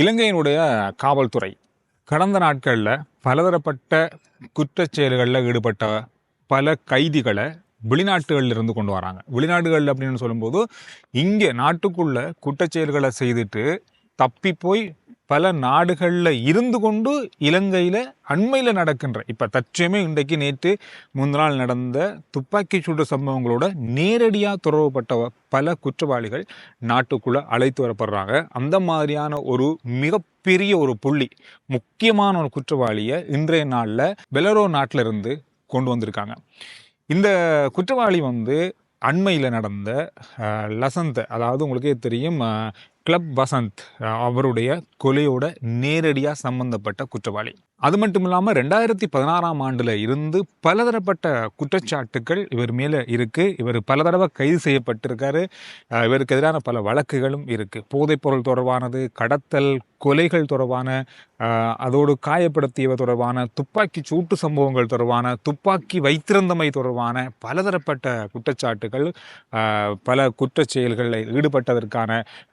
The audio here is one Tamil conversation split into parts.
இலங்கையினுடைய காவல்துறை கடந்த நாட்களில் பலதரப்பட்ட குற்றச் செயல்களில் ஈடுபட்ட பல கைதிகளை வெளிநாட்டுகளில் இருந்து கொண்டு வராங்க. வெளிநாடுகள் அப்படின்னு சொல்லும்போது இங்கே நாட்டுக்குள்ளே குற்றச்செயல்களை செய்துட்டு தப்பி போய் பல நாடுகளில் இருந்து கொண்டு இலங்கையில் அண்மையில் நடக்கின்ற இப்போ தற்சயமே இன்றைக்கு நேற்று முந்த நாள் நடந்த துப்பாக்கி சூடு சம்பவங்களோட நேரடியாக தொடர்புபட்ட பல குற்றவாளிகள் நாட்டுக்குள்ளே அழைத்து வரப்படுறாங்க. அந்த மாதிரியான ஒரு மிகப்பெரிய ஒரு புள்ளி முக்கியமான ஒரு குற்றவாளியை இன்றைய நாளில் பெலரோ நாட்டில் இருந்து கொண்டு வந்திருக்காங்க. இந்த குற்றவாளி வந்து அண்மையில் நடந்த லசந்த அதாவது உங்களுக்கே தெரியும் கிளப் வசந்த் அவருடைய கொலையோட நேரடியாக சம்பந்தப்பட்ட குற்றவாளி. அது மட்டும் இல்லாமல் ரெண்டாயிரத்தி பதினாறாம் ஆண்டில் இருந்து பலதரப்பட்ட குற்றச்சாட்டுகள் இவர் மேலே இருக்குது இவர் பல தடவை கைது செய்யப்பட்டிருக்காரு. இவருக்கு எதிரான பல வழக்குகளும் இருக்குது போதைப்பொருள் தொடர்பானது கடத்தல் கொலைகள் தொடர்பான அதோடு காயப்படுத்தியவ தொடர்பான துப்பாக்கி சூட்டு சம்பவங்கள் தொடர்பான துப்பாக்கி வைத்திருந்தமை தொடர்பான பலதரப்பட்ட குற்றச்சாட்டுகள் பல குற்றச் செயல்களில் ஈடுபட்டதற்கான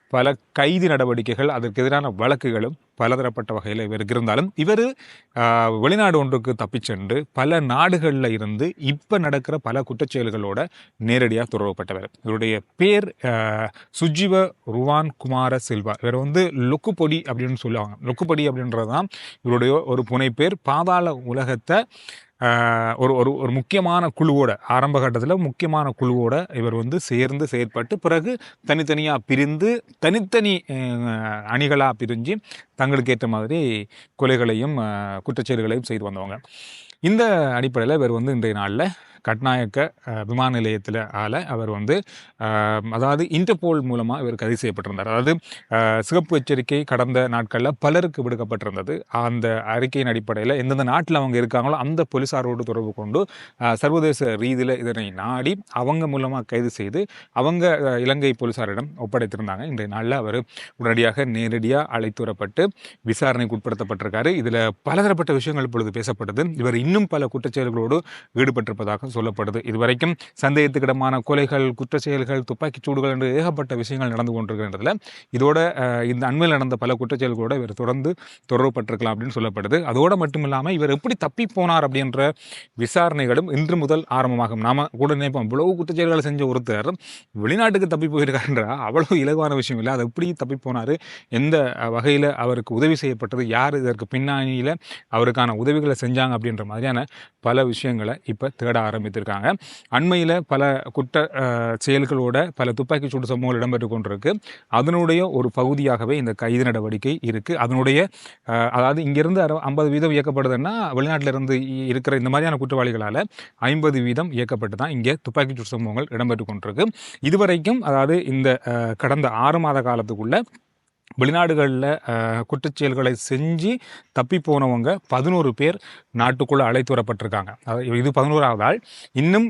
பல கைது நடவடிக்கைகள் அதற்கு எதிரான வழக்குகளும் பலதரப்பட்ட வகையில் இவருக்கு இருந்தாலும் இவர் வெளிநாடு ஒன்றுக்கு தப்பிச் சென்று பல நாடுகளில் இருந்து இப்போ நடக்கிற பல குற்றச்செயல்களோட நேரடியாக தொடர்புப்பட்டவர் இவருடைய பேர் சுஜிவ சுஜீவ ருவான் குமார சில்வா. இவர் வந்து லொக்குப்பொடி அப்படின்னு சொல்லுவாங்க. லொக்குப்பொடி அப்படின்றது தான் இவருடைய ஒரு புனைப்பேர். பாதாள உலகத்தை ஒரு ஒரு ஒரு முக்கியமான குழுவோட ஆரம்ப கட்டத்தில் முக்கியமான குழுவோட இவர் வந்து சேர்ந்து செயற்பட்டு பிறகு தனித்தனியாக பிரிந்து தனித்தனி அணிகளாக பிரிஞ்சு தங்களுக்கு ஏற்ற மாதிரி கொலைகளையும் குற்றச்செயல்களையும் செய்து வந்தவங்க. இந்த அடிப்படையில் இவர் வந்து இன்றைய நாளில் கட்நாயக்க விமான நிலையத்தில் ஆல அவர் வந்து அதாவது இன்டர்போல் மூலமாக இவர் கைது செய்யப்பட்டிருந்தார். அதாவது சிகப்பு எச்சரிக்கை கடந்த நாட்களில் பலருக்கு விடுக்கப்பட்டிருந்தது. அந்த அறிக்கையின் அடிப்படையில் எந்தெந்த நாட்டில் அவங்க இருக்காங்களோ அந்த போலீஸாரோடு தொடர்பு கொண்டு சர்வதேச ரீதியில் இதனை நாடி அவங்க மூலமாக கைது செய்து அவங்க இலங்கை போலீஸாரிடம் ஒப்படைத்திருந்தாங்க. இன்றைய நாளில் அவர் உடனடியாக நேரடியாக அழைத்து வரப்பட்டு விசாரணைக்கு உட்படுத்தப்பட்டிருக்காரு. இதில் பலதரப்பட்ட விஷயங்கள் இப்பொழுது பேசப்பட்டது. இவர் இன்னும் பல குற்றச்செயல்களோடு ஈடுபட்டிருப்பதாக சொல்லப்படுது. இதுவரைக்கும் சந்தேகத்துக்கிடமான கொலைகள் குற்றச்செயல்கள் துப்பாக்கிச் சூடுகள் என்று ஏகப்பட்ட விஷயங்கள் நடந்து கொண்டிருக்கின்றதுல இதோட இந்த அண்மையில் நடந்த பல குற்றச்செயல்களோட இவர் தொடர்ந்து தொடர்புபட்டிருக்கலாம் அப்படின்னு சொல்லப்படுது. அதோடு மட்டும் இல்லாமல் இவர் எப்படி தப்பி போனார் அப்படின்ற விசாரணைகளும் இன்று முதல் ஆரம்பமாகும். நாம கூட நினைப்போம் இவ்வளவு குற்றச்செயல்களை செஞ்ச ஒருத்தர் வெளிநாட்டுக்கு தப்பி போயிருக்காருன்றா அவ்வளவு இலகுவான விஷயம் இல்லை. அது எப்படி தப்பி போனார்? எந்த வகையில் அவருக்கு உதவி செய்யப்பட்டது? யார் இதற்கு பின்னணியில் அவருக்கான உதவிகளை செஞ்சாங்க அப்படின்ற மாதிரியான பல விஷயங்களை இப்போ தேட ஆரம்பித்திருக்காங்க. அண்மையில் பல குற்ற செயல்களோட பல துப்பாக்கி சூடு சம்பவங்கள் இடம்பெற்று கொண்டிருக்கு. அதனுடைய ஒரு பகுதியாகவே இந்த கைது நடவடிக்கை இருக்குது அதனுடைய அதாவது இங்கிருந்து அறு ஐம்பது வீதம் இயக்கப்படுதுன்னா வெளிநாட்டில் இருந்து இருக்கிற இந்த மாதிரியான குற்றவாளிகளால் ஐம்பது வீதம் இயக்கப்பட்டு தான் இங்கே துப்பாக்கி சூடு சம்பவங்கள் இடம்பெற்று கொண்டிருக்கு. இதுவரைக்கும் அதாவது இந்த கடந்த ஆறு மாத காலத்துக்குள்ளே வெளிநாடுகளில் குற்றச்செயல்களை செஞ்சு தப்பி போனவங்க பதினோரு பேர் நாட்டுக்குள்ளே அழைத்து வரப்பட்டிருக்காங்க. அதாவது இது பதினோராவது ஆள் இன்னும்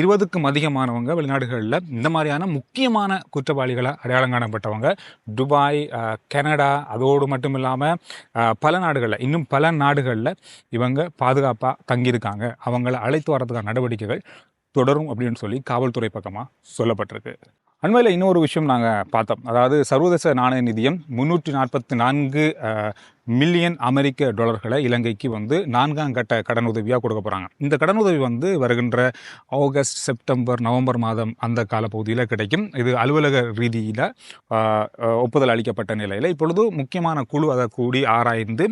இருபதுக்கும் அதிகமானவங்க வெளிநாடுகளில் இந்த மாதிரியான முக்கியமான குற்றவாளிகளாக அடையாளம் காணப்பட்டவங்க துபாய் கனடா அதோடு மட்டும் இல்லாமல் பல நாடுகளில் இன்னும் பல நாடுகளில் இவங்க பாதுகாப்பாக தங்கியிருக்காங்க. அவங்கள அழைத்து வரதுக்கான நடவடிக்கைகள் தொடரும் அப்படின்னு சொல்லி காவல்துறை பக்கமாக சொல்லப்பட்டிருக்கு. அண்மையில் இன்னொரு விஷயம் நாங்கள் பார்த்தோம். அதாவது சர்வதேச நாணய நிதியம் முந்நூற்றி நாற்பத்தி நான்கு மில்லியன் அமெரிக்க டாலர்களை இலங்கைக்கு வந்து நான்காம் கட்ட கடன் உதவியாக கொடுக்க போகிறாங்க இந்த கடன் உதவி வந்து வருகின்ற ஆகஸ்ட் செப்டம்பர் நவம்பர் மாதம் அந்த காலப்பகுதியில் கிடைக்கும். இது அலுவலக ரீதியில் ஒப்புதல் அளிக்கப்பட்ட நிலையில். இப்பொழுது முக்கியமான குழு அதை கூடி ஆராய்ந்து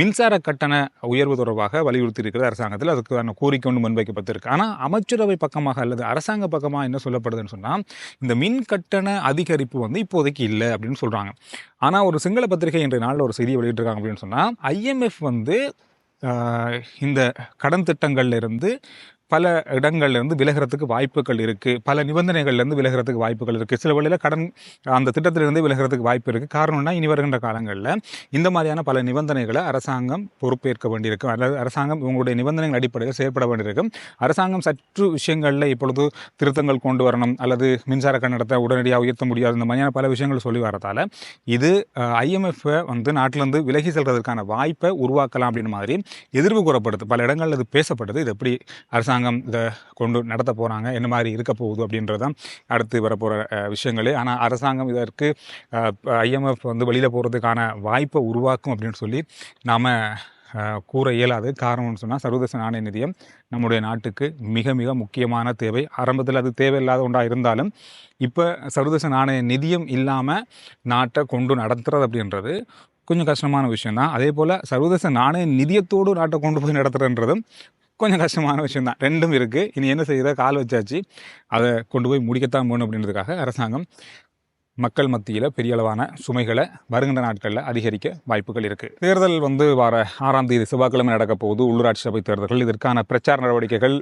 மின்சார கட்டண உயர்வு தொடர்பாக வலியுறுத்தி இருக்கிறது அரசாங்கத்தில் அதுக்கான கோரிக்கை ஒன்று முன்வைக்கப்பட்டிருக்கு. ஆனால் அமைச்சரவை பக்கமாக அல்லது அரசாங்க பக்கமாக என்ன சொல்லப்படுதுன்னு சொன்னால் இந்த மின் கட்டண அதிகரிப்பு வந்து இப்போதைக்கு இல்லை அப்படின்னு சொல்கிறாங்க ஆனால் ஒரு சிங்கள பத்திரிகை இன்றைய நாளில் ஒரு செய்தி வெளியிட்டிருக்காங்க அப்படின்னு சொன்னால் ஐஎம்எஃப் வந்து இந்த கடன் திட்டங்கள்லேருந்து பல இடங்கள்லேருந்து விலகிறதுக்கு வாய்ப்புகள் இருக்குது பல நிபந்தனைகள்லேருந்து விலகிறதுக்கு வாய்ப்புகள் இருக்குது சில வழியில் கடன் அந்த திட்டத்திலிருந்து விலகிறதுக்கு வாய்ப்பு இருக்குது காரணம்னா இனி வருகின்ற காலங்களில் இந்த மாதிரியான பல நிபந்தனைகளை அரசாங்கம் பொறுப்பேற்க வேண்டியிருக்கும் அல்லது அரசாங்கம் இவங்களுடைய நிபந்தனைகள் அடிப்படையில் செயற்பட வேண்டியிருக்கும் அரசாங்கம் சற்று விஷயங்களில் இப்பொழுது திருத்தங்கள் கொண்டு வரணும் அல்லது மின்சார கட்டணத்தை உடனடியாக உயர்த்த முடியாது. இந்த மாதிரியான பல விஷயங்கள் சொல்லி வரதால் இது ஐஎம்எஃப்பை வந்து நாட்டிலேருந்து விலகி செல்வதற்கான வாய்ப்பை உருவாக்கலாம் அப்படின்னு மாதிரி எதிர்வு கூறப்படுது. பல இடங்களில் இது பேசப்படுது. இது எப்படி அரசாங்கம் அரசாங்கம் இதை கொண்டு நடத்த போகிறாங்க என்ன மாதிரி இருக்க போகுது அப்படின்றதான் அடுத்து வரப்போகிற விஷயங்களே. ஆனால் அரசாங்கம் இதற்கு ஐஎம்எஃப் வந்து வெளியில் போகிறதுக்கான வாய்ப்பை உருவாக்கும் அப்படின்னு சொல்லி நாம் கூற இயலாது. காரணம்னு சொன்னால் சர்வதேச நாணய நிதியம் நம்முடைய நாட்டுக்கு மிக மிக முக்கியமான தேவை. ஆரம்பத்தில் அது தேவையில்லாத ஒன்றாக இருந்தாலும் இப்போ சர்வதேச நாணய நிதியம் இல்லாமல் நாட்டை கொண்டு நடத்துறது அப்படின்றது கொஞ்சம் கஷ்டமான விஷயம் தான் அதே போல் சர்வதேச நாணய நிதியத்தோடு நாட்டை கொண்டு போய் நடத்துகிறன்றதும் கொஞ்சம் கஷ்டமான விஷயம் தான் ரெண்டும் இருக்குது இனி என்ன செய்யுதோ கால் வச்சாச்சு. அதை கொண்டு போய் முடிக்கத்தான் வேணும் அப்படின்றதுக்காக அரசாங்கம் மக்கள் மத்தியில் பெரிய அளவான சுமைகளை வருகின்ற நாட்களில் அதிகரிக்க வாய்ப்புகள் இருக்குது தேர்தல் வந்து வார ஆறாம் தேதி செவ்வாய்க்கிழமை நடக்க போகுது. உள்ளூராட்சி சபை தேர்தல்கள். இதற்கான பிரச்சார நடவடிக்கைகள்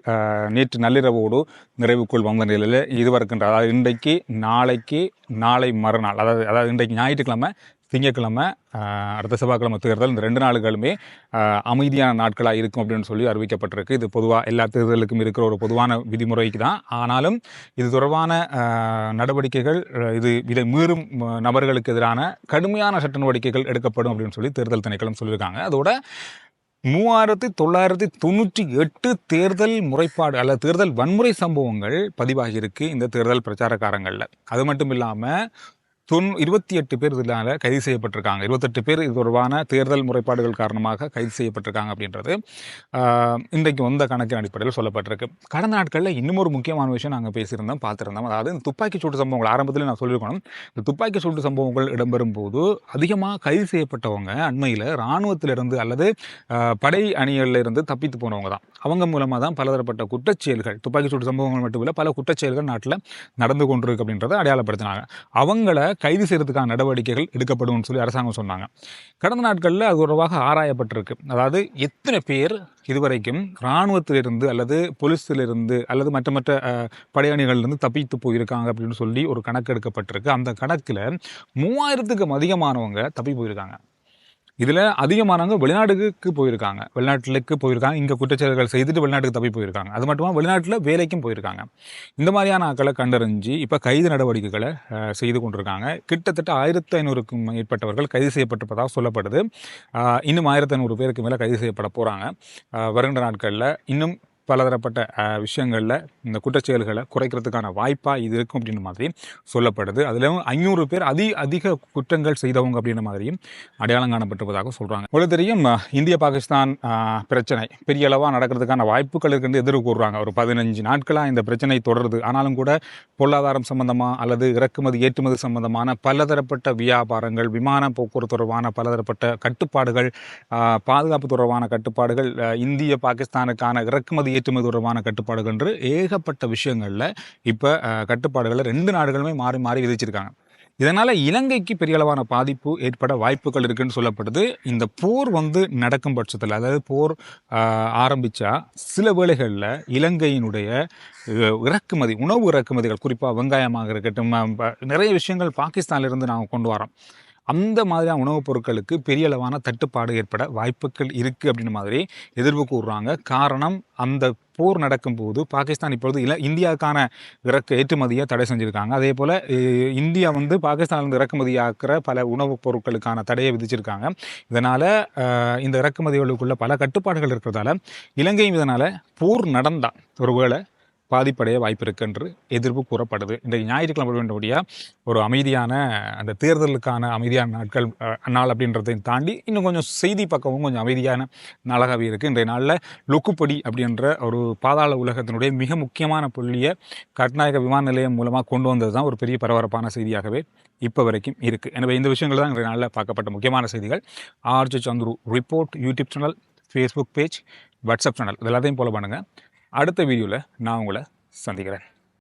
நேற்று நள்ளிரவோடு நிறைவுக்குள் வந்த நிலையில் இது வருகின்ற அதாவது இன்றைக்கு நாளைக்கு நாளை மறுநாள் அதாவது அதாவது இன்றைக்கு ஞாயிற்றுக்கிழமை திங்கட்கிழமை அடுத்த செவ்வாய்க்கிழமை தேர்தல் இந்த ரெண்டு நாளுகளுமே அமைதியான நாட்களாக இருக்கும் அப்படின்னு சொல்லி அறிவிக்கப்பட்டிருக்கு. இது பொதுவாக எல்லா தேர்தலுக்கும் இருக்கிற ஒரு பொதுவான விதிமுறைக்கு தான். ஆனாலும் இது தொடர்பான நடவடிக்கைகள் இது இதை மீறும் நபர்களுக்கு எதிரான கடுமையான சட்ட நடவடிக்கைகள் எடுக்கப்படும் அப்படின்னு சொல்லி தேர்தல் திணைக்களம் சொல்லியிருக்காங்க. அதோட மூவாயிரத்தி தொள்ளாயிரத்தி தொண்ணூற்றி எட்டு தேர்தல் முறைப்பாடு அல்லது தேர்தல் வன்முறை சம்பவங்கள் பதிவாகியிருக்கு இந்த தேர்தல் பிரச்சாரக்காரங்களில். அது மட்டும் இல்லாமல் தொன் இருபத்தி எட்டு பேர் இதனால் கைது செய்யப்பட்டிருக்காங்க. இருபத்தெட்டு பேர் இது தொடர்பான தேர்தல் முறைப்பாடுகள் காரணமாக கைது செய்யப்பட்டிருக்காங்க அப்படின்றது இன்றைக்கு வந்த கணக்கின் அடிப்படையில் சொல்லப்பட்டிருக்கு. கடந்த நாட்களில் இன்னும் ஒரு முக்கியமான விஷயம் நாங்கள் பேசியிருந்தோம் பார்த்துருந்தோம். அதாவது இந்த துப்பாக்கி சூட்டு சம்பவங்கள் ஆரம்பத்தில் நான் சொல்லியிருக்கணும். இந்த துப்பாக்கி சூட்டு சம்பவங்கள் இடம்பெறும் போது அதிகமாக கைது செய்யப்பட்டவங்க அண்மையில் இராணுவத்திலிருந்து அல்லது படை அணிகளில் இருந்து தப்பித்து போனவங்க தான். அவங்க மூலமாக தான் பலதரப்பட்ட குற்றச்செயல்கள் துப்பாக்கி சூட்டு சம்பவங்கள் மட்டும் இல்லை பல குற்றச்செயல்கள் நாட்டில் நடந்து கொண்டிருக்கு அப்படின்றத அடையாளப்படுத்தினாங்க. அவங்கள கைது செய்கிறதுக்கான நடவடிக்கைகள் எடுக்கப்படும்னு சொல்லி அரசாங்கம் சொன்னாங்க. கடந்த நாட்களில் அது உறவாக ஆராயப்பட்டிருக்கு. அதாவது எத்தனை பேர் இதுவரைக்கும் இராணுவத்திலிருந்து அல்லது போலீஸிலிருந்து அல்லது மற்ற மற்ற படையணிகள்லேருந்து தப்பித்து போயிருக்காங்க அப்படின்னு சொல்லி ஒரு கணக்கு எடுக்கப்பட்டிருக்கு. அந்த கணக்கில் மூவாயிரத்துக்கும் அதிகமானவங்க தப்பி போயிருக்காங்க. இதில் அதிகமானவங்க வெளிநாடுக்கு போயிருக்காங்க. வெளிநாட்டுக்கு போயிருக்காங்க. இங்கே குற்றச்செயல்கள் செய்துட்டு வெளிநாட்டுக்கு தப்பி போயிருக்காங்க. அது மட்டுமா வெளிநாட்டில் வேலைக்கும் போயிருக்காங்க. இந்த மாதிரியான ஆக்களை கண்டறிஞ்சு இப்போ கைது நடவடிக்கைகளை செய்து கொண்டிருக்காங்க. கிட்டத்தட்ட ஆயிரத்தி ஐநூறுக்கும் மேற்பட்டவர்கள் கைது செய்யப்பட்டிருப்பதாக சொல்லப்படுது. இன்னும் ஆயிரத்தி ஐநூறு பேருக்கு மேலே கைது செய்யப்பட போகிறாங்க வருகின்ற நாட்களில் இன்னும் பலதரப்பட்ட விஷயங்களில் இந்த குற்றச்செயல்களை குறைக்கிறதுக்கான வாய்ப்பாக இது இருக்கும் அப்படின்ற மாதிரி சொல்லப்படுது. அதிலும் ஐநூறு பேர் அதி அதிக குற்றங்கள் செய்தவங்க அப்படின்ற மாதிரியும் அடையாளம் காணப்பட்டிருப்பதாக சொல்கிறாங்க உங்களுக்கு தெரியும் இந்திய பாகிஸ்தான் பிரச்சனை பெரிய அளவாக நடக்கிறதுக்கான வாய்ப்புகள் இருக்குன்னு எதிர்வு கூறுறாங்க ஒரு பதினஞ்சு நாட்களாக இந்த பிரச்சனை தொடருது. ஆனாலும் கூட பொருளாதாரம் சம்பந்தமாக அல்லது இறக்குமதி ஏற்றுமதி சம்பந்தமான பலதரப்பட்ட வியாபாரங்கள் விமான போக்குவரத்து தொடர்பான பலதரப்பட்ட கட்டுப்பாடுகள் பாதுகாப்பு தொடர்பான கட்டுப்பாடுகள் இந்திய பாகிஸ்தானுக்கான இறக்குமதி ஏற்றுமதி தொடர்பான கட்டுப்பாடுகள் என்று ஏகப்பட்ட விஷயங்களில் இப்போ கட்டுப்பாடுகளை ரெண்டு நாடுகளுமே மாறி மாறி விதிச்சிருக்காங்க. இதனால் இலங்கைக்கு பெரிய அளவான பாதிப்பு ஏற்பட வாய்ப்புகள் இருக்குன்னு சொல்லப்படுது. இந்த போர் வந்து நடக்கும் பட்சத்தில் அதாவது போர் ஆரம்பித்தா சில வேளைகளில் இலங்கையினுடைய இறக்குமதி உணவு இறக்குமதிகள் குறிப்பாக வெங்காயமாக இருக்கட்டும் நிறைய விஷயங்கள் பாகிஸ்தானிலிருந்து நாங்கள் கொண்டு வரோம் அந்த மாதிரியான உணவுப் பொருட்களுக்கு பெரிய அளவான தட்டுப்பாடு ஏற்பட வாய்ப்புகள் இருக்குது அப்படின்னு மாதிரி எதிர்ப்பு கூறுறாங்க. காரணம் அந்த போர் நடக்கும்போது பாகிஸ்தான் இப்பொழுது இல்லை இந்தியாவுக்கான இறக்கு ஏற்றுமதியை தடை செஞ்சுருக்காங்க. அதே போல் இந்தியா வந்து பாகிஸ்தானிலிருந்து இறக்குமதியாக்குற பல உணவுப் பொருட்களுக்கான தடையை விதிச்சிருக்காங்க. இதனால் இந்த இறக்குமதிகளுக்குள்ள பல கட்டுப்பாடுகள் இருக்கிறதால இலங்கையும் இதனால் போர் நடந்தால் ஒருவேளை பாதிப்படைய வாய்ப்பு இருக்கு என்று எதிர்ப்பு கூறப்படுது. இந்த ஞாயிற்றுக்கிழமை வேண்டிய ஒரு அமைதியான அந்த தேர்தலுக்கான அமைதியான நாட்கள் நாள் அப்படின்றதையும் தாண்டி இன்னும் கொஞ்சம் செய்தி பக்கமும் கொஞ்சம் அமைதியான நாளாகவே இருக்குது இன்றைய நாளில் லொக்குப்படி அப்படின்ற ஒரு பாதாள உலகத்தினுடைய மிக முக்கியமான புள்ளியை கட்நாயக விமான நிலையம் மூலமாக கொண்டு வந்தது தான் ஒரு பெரிய பரபரப்பான செய்தியாகவே இப்போ வரைக்கும் இருக்குது எனவே இந்த விஷயங்கள் தான் இன்றைய நாளில் பார்க்கப்பட்ட முக்கியமான செய்திகள். RG Chandru report YouTube channel Facebook page WhatsApp channel இது எல்லாத்தையும் ஃபாலோ பண்ணுங்கள் அடுத்த வீடியோவில் நான் உங்களை சந்திக்கிறேன்.